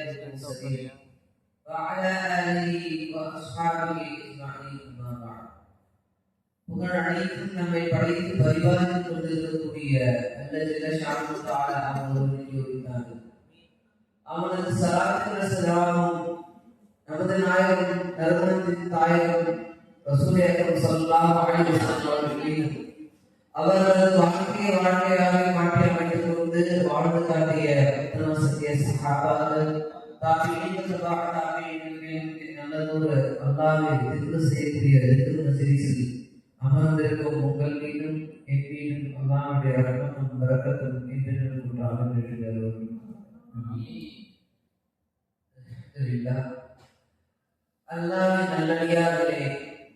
الأنبياء والمرسلين وعلى آله وأصحابه أجمعين أما بعد புகழ் அனைத்தும் நம்மை படைத்து பரிபாலித்துக் கொண்டிருக்கக்கூடிய நல்ல ஜெல ஷாமுத்தால அவர்கள் யோகித்தார்கள் அவனது சலாத்திர சலாமும் நமது நாயகம் நறுமணத்தின் தாயகம் ரசூலேகம் ஸல்லல்லாஹு அலைஹி வஸல்லம் அவர்களின் அவர்களது வாழ்க்கையை வாழ்க்கையாக நல்லதொரு அல்லாஹ்வை திக்ரு செய்யக்கூடிய திக்ரு மஜ்லிஸில் அமர்ந்திருக்கும் உங்கள் மீதும் என் மீதும் அல்லாவுடைய ரகமும் ரகத்தும் என்றென்றும் உண்டாக அல்லாவின் நல்லடியார்களே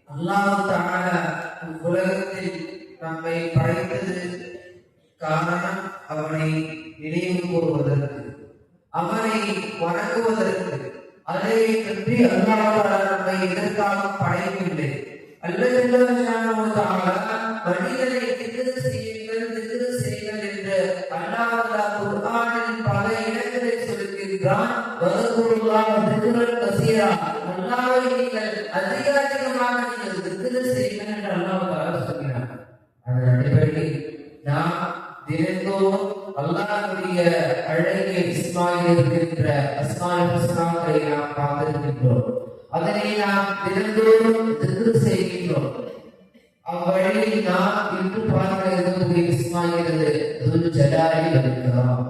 அல்லாஹ் உலகத்தில் நம்மை படைத்தது காரணம் அவனை நினைவு கூறுவதற்கு அவனை வணங்குவதற்கு அதை பற்றி அல்லாஹ் இதற்காக படைக்கவில்லை அல்லது மனிதனை திரு செய்யுங்கள் திரு செய்யுங்கள் என்று பல சொல்லியிருக்கிறான் நீங்கள் அதிக அதிகமாக நீங்கள் செய்யுங்கள் என்று அதன் அடிப்படையில் நாம் தினந்தோறும் அழகிய இஸ்மாயில் பார்த்திருக்கின்றோம் அதனை நாம் தினந்தோறும் திக்ரு செய்கின்றோம். அவ்வழியில் நாம் இன்று பார்க்க இருக்கக்கூடிய இஸ்மாயில் துரு ஜலாலி வருகிறோம்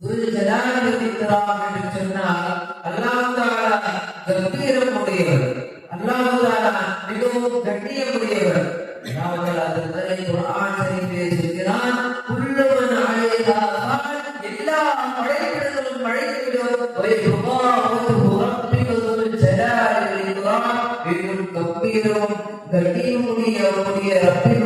துரு ஜலாலி வருகிறார் என்று சொன்னால் அல்லாஹ் கம்பீரம் உடையவர் அல்லாஹ் மிகவும் கண்ணியமுடையவர். அல்லாஹ் தாலா தன்னை குர்ஆன் ஷரீஃபிலே சொல்கிறான் குல்லுமன் அலைஹா ஃபான் எல்லா படைப்பிடங்களும் மழைக்கிடும் கம்பீரமும் கண்ணியமுடைய அவருடைய ரப்பினுடைய முகம்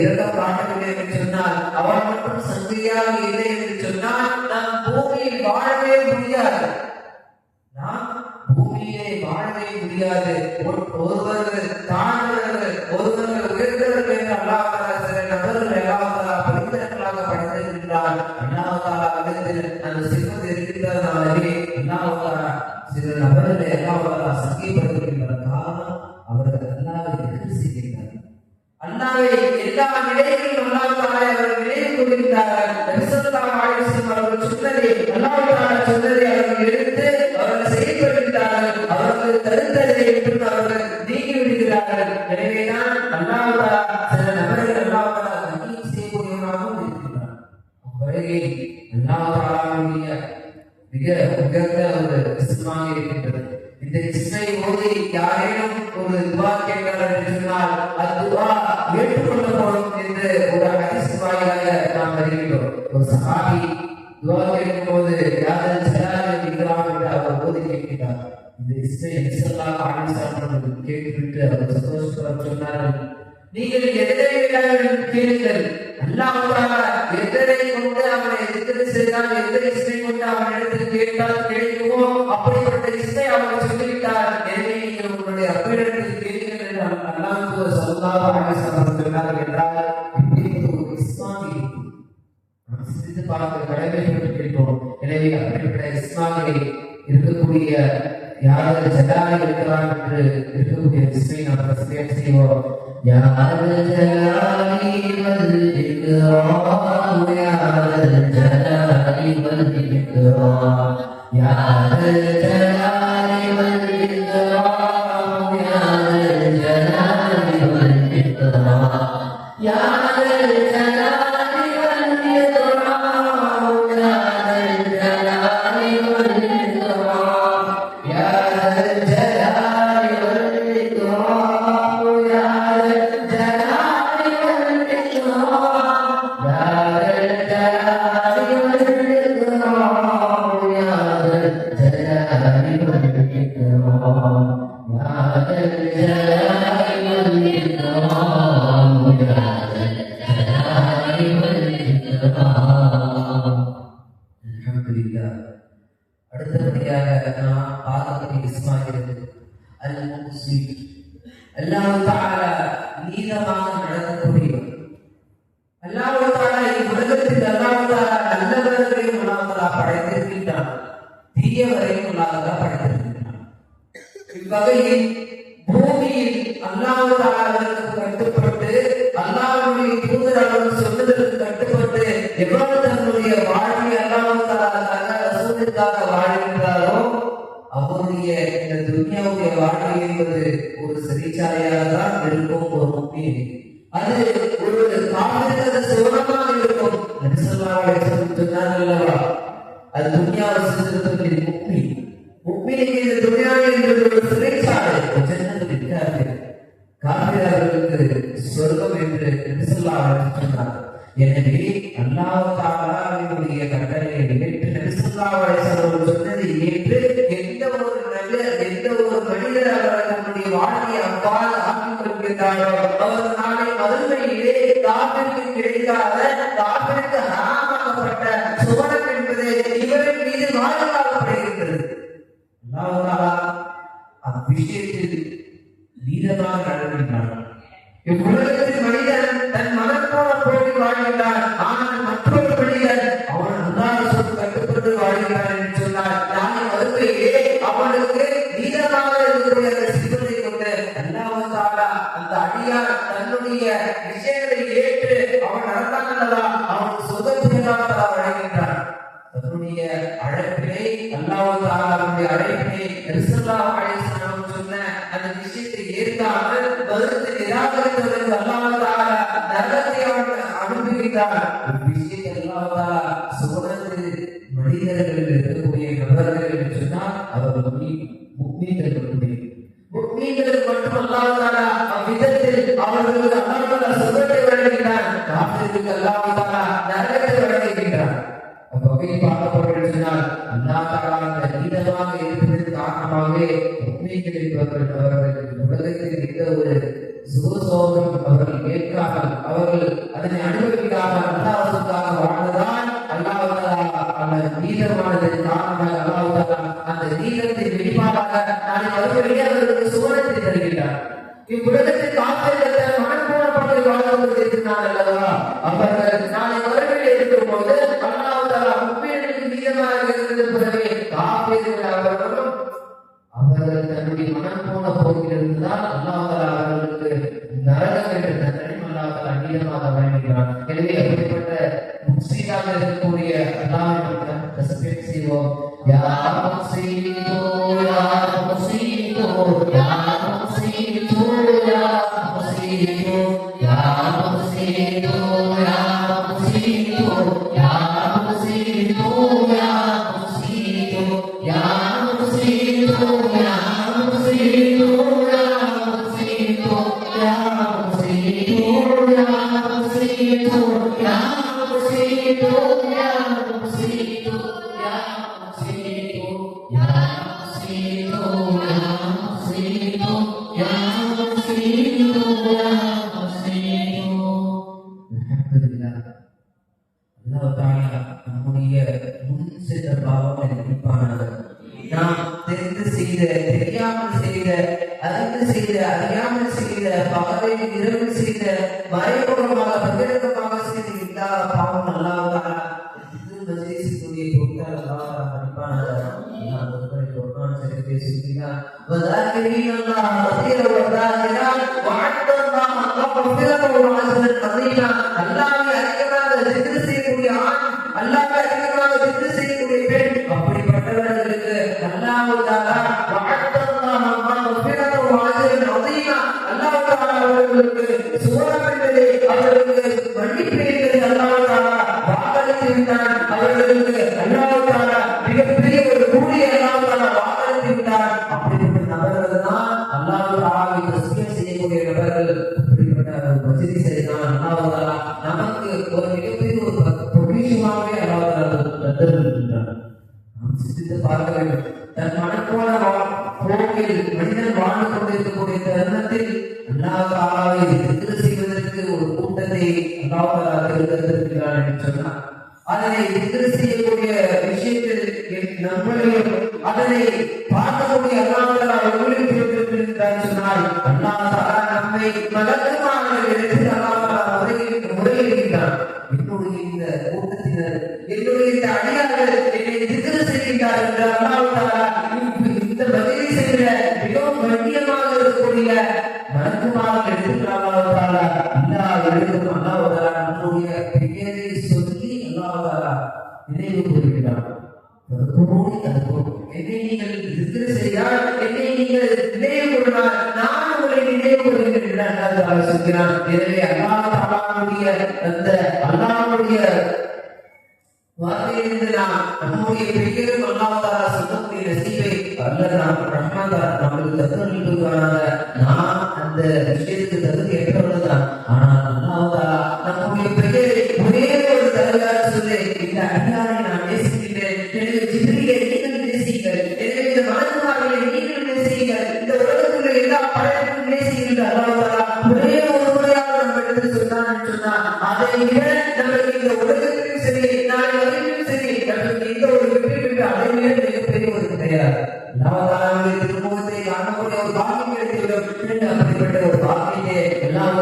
மீது இரக்கம் காட்டவில்லை என்று சொன்னால் அவன் மட்டும் சங்கையாக இல்லை என்று சொன்னால் நாம் பூமியில் வாழவே முடியாது. நாம் பூமியிலே வாழவே முடியாது. ஒரு- ஒருவர் தான் சொன்னதை அல்லாவுக்கான சொன்னதை அவர்கள் எடுத்து அவர்கள் செயல்படுகிறார்கள் அவர்கள் தடுத்ததை விட்டு அவர்கள் நீங்கி விடுகிறார்கள் எனவேதான் அல்லாஹ் சில நபர்கள் அல்லாஹ் தஆலா செய்யக்கூடியவராகவும் இருக்கிறார் அவ்வகையில் அல்லாவுடைய மிக உயர்ந்த ஒரு இஸ்மாக இருக்கின்றது. இந்த இஸ்மை ஓதி யாரேனும் ஒரு துவா கேட்கிறார் என்று சொன்னால் அத்துவா ஏற்றுக்கொள்ளப்படும் என்று ஒரு ஹதீஸ் நாம் அறிகிறோம் ஒரு சகாபி போது யாரும் என்று அவர் கேட்கிறார். இந்த இஸ்லாம் ஆணிசார்கள் கேட்டுவிட்டு அவர் சந்தோஷப்பட சொன்னார்கள். நீங்கள் கேளுங்கள். அல்லாஹ் தஆலா கொண்டு அவனை எதிர்த்து செய்தால் எந்த இசை கொண்டு கேட்டால் கேட்குமோ அப்படிப்பட்ட இசை அவன் சொல்லிவிட்டார். எனவே நீங்கள் உங்களுடைய கேளுங்கள் என்று அல்லாஹ் சொன்னார்கள் என்றால் சிந்தித்து பார்த்து கடைபிடித்திருக்கின்றோம் எனவே அப்படிப்பட்ட இஸ்லாமியை இருக்கக்கூடிய யாராவது ஜனாக இருக்கிறார் என்று இருக்கக்கூடிய இஸ்மை நாம் பிரசியம் செய்வோம். யாரது ஜனாலி வந்திருக்கிறான் யாரது ஜனாலி வந்திருக்கிறான் யாரது அடுத்தபடியாக நாம் பார்க்கக்கூடிய இஸ்மாயில் அல் முக்ஸி அல்லாஹ் தஆலா நீதமாக நடக்கக்கூடியவர். அல்லாஹ் தஆலா இவ்வுலகத்தில் அல்லாஹ் தஆலா நல்லவர்களையும் அல்லாஹ் படைத்திருக்கின்றான். தீயவரையும் அல்லாஹ் படைத்திருக்கின்றான். இவ்வகையில் பூமியில் அது துன்யாவை சிறுத்தத்தில் என்பது ஒரு சிறைச்சாலை ஜன்னத்தில் இருக்கிறார்கள் காவிரர்களுக்கு சொர்க்கம் என்று சொன்னார் எனவே கட்டளையை ஏற்று ஏற்று எந்த ஒரு நல்ல எந்த ஒரு மனிதர் அவர் தன்னுடைய வாழ்க்கையை அவ்வாறு ஆக்கிக் கொள்கிறாரோ அவர் நாளை மறுமையிலே காப்பிற்கு கிடைக்காத காப்பிற்கு இது தாயலாகப்படுகிறது அல்லாஹாலா அவ்விஷயத்தில் நீதமாக நடக்கின்றான் இவ்வுலகத்தில் மனிதன் தன் மனப்போன போரில் வாழ்கின்றான். ஆனால் மற்றொரு மனிதன் அவன் அல்லாத கட்டுப்பட்டு வாழ்கிறான் என்று சொன்னால் நான் அவனுக்கு நீதமாக இருக்கிறது விஷயத்தை இல்லாதால சுமந்து மனிதர்கள் இருக்கக்கூடிய நபர்கள் என்று சொன்னால் அவர் முக்மீன்கள் அவர்களுக்கு அதற்கு பிறகு காப்பீர்கள் அவர்களும் அவர்கள் தன்னுடைய மனம் போன போக்கில் அல்லாமல் அவர்களுக்கு நரகம் என்ற தண்டனையும் அந்நியமாக வழங்குகிறார் எனவே அப்படிப்பட்ட முக்சியாக இருக்கக்கூடிய அல்லாவிடம் ரெஸ்பெக்ட் செய்வோம் யாரும் செய்தோ யாரும் செய்தோ யாரும் செய்தோ யாரும் செய்தோ யார் سيدنا وذاكرين الله كثيرا والذاكرات وعد الله مغفرة وعزا قديرا அல்லாமே அறியப்படாத ஜிக்ரு செய்யக்கூடிய ஆண் அல்லாமே அறியப்படாத ஜிக்ரு வாழ்க்கையில் மனிதன் வாழ்ந்து கொண்டிருக்கக்கூடிய தருணத்தில் அல்லாஹ் தாலாவை செய்வதற்கு ஒரு கூட்டத்தை அல்லாஹ் தேர்ந்தெடுத்திருக்கிறார் என்று சொன்னார் அதனை திக்ரு செய்யக்கூடிய விஷயத்தில் என் நம்மளையும் அதனை பார்க்கக்கூடிய அல்லாஹ் தாலா உங்களுக்கு சொன்னால் அல்லாஹ் நம்மை மலக்குமாக எடுத்து அல்லாஹ் தாலா முறையில் முறையிடுகின்றான். என்னுடைய இந்த கூட்டத்தை இந்த திக்ரு செய்கின்றார் என்று அல்லாஹ் தாலா இந்த பதிலை செய்கிற மிகவும் கண்ணியமாக இருக்கக்கூடிய மலக்குமாக எடுத்துக்கிறார்களா எல்லா இடத்திலும் அல்லாஹ் தாலா நம்முடைய பெயரை சொல்லி அல்லாஹ் தாலா நினைவு கூறுகிறார் என்னை நீங்கள் திக்ரு செய்தால் என்னை நீங்கள் நினைவு நான் உங்களை நினைவு கூறுகிறேன் என்று அல்லாஹ் சொல்கிறான் எனவே அல்லாஹ் தாலாவுடைய அந்த வார்த்தையிலிருந்து நாம் நம்முடைய பெயரும் அல்லாஹாலா சொல்லக்கூடிய நசீவை அல்ல நாம் ரஹ்மான் நம்மளுக்கு நாம் அந்த விஷயத்துக்கு தகுதி கிடையாது திருமுகத்தை காணக்கூடிய ஒரு பாக்கியம் கிடைத்துவிடும் அப்படிப்பட்ட ஒரு பாக்கியத்தை எல்லாம்